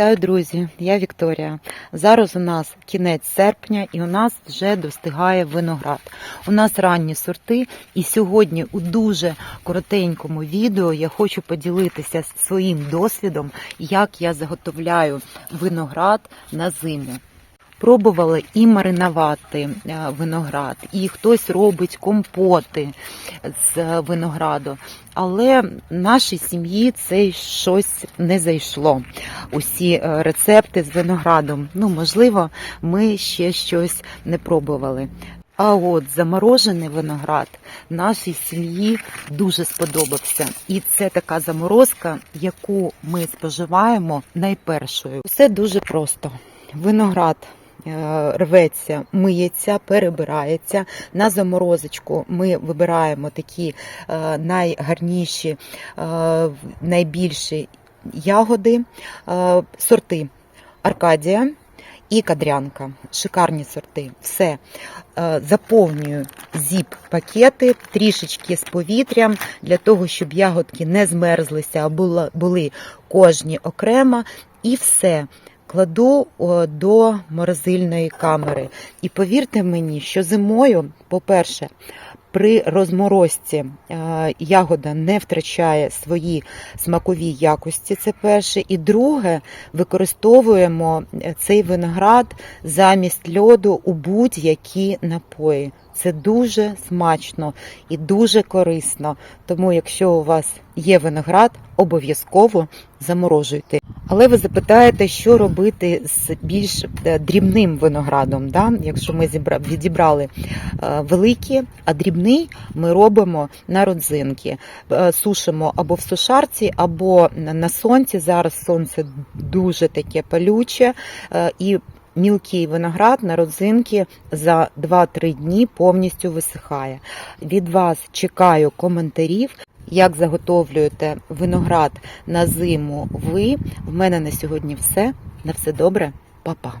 Вітаю, друзі! Я Вікторія. Зараз у нас кінець серпня і у нас вже достигає виноград. У нас ранні сорти, і сьогодні у дуже коротенькому відео я хочу поділитися своїм досвідом, як я заготовляю виноград на зиму. Пробували і маринувати е, виноград, і хтось робить компоти з винограду. Але нашій сім'ї це щось не зайшло. Усі е, рецепти з виноградом. Ну, можливо, ми ще щось не пробували. А от заморожений виноград нашій сім'ї дуже сподобався. І це така заморозка, яку ми споживаємо найпершою. Все дуже просто. Виноград е, рветься, миється, перебирається. На заморозочку ми вибираємо такі е, найгарніші, е, найбільші ягоди, е, сорти Аркадія і Кадрянка. Шикарні сорти. Все. Е, Заповнюю зіп-пакети трішечки з повітрям для того, щоб ягодки не змерзлися, а були кожні окремо. І все. Кладу до морозильної камери. І повірте мені, що зимою, по-перше, при розморозці е, ягода не втрачає свої смакові якості. Це перше. І друге, використовуємо е, цей виноград замість льоду у будь-які напої. Це дуже смачно і дуже корисно. Тому, якщо у вас є виноград, обов'язково заморожуйте. Але ви запитаєте, що робити з більш е, дрібним виноградом, да? якщо ми відібрали е, великі, а дрібний ми робимо на родзинки. Е, Сушимо або в сушарці, або на сонці. Зараз сонце дуже таке палюче. І мілкий виноград на родзинки за 2-3 дні повністю висихає. Від вас чекаю коментарів. Як заготовлюєте виноград на зиму ви? В мене на сьогодні все. На все добре, Па-па.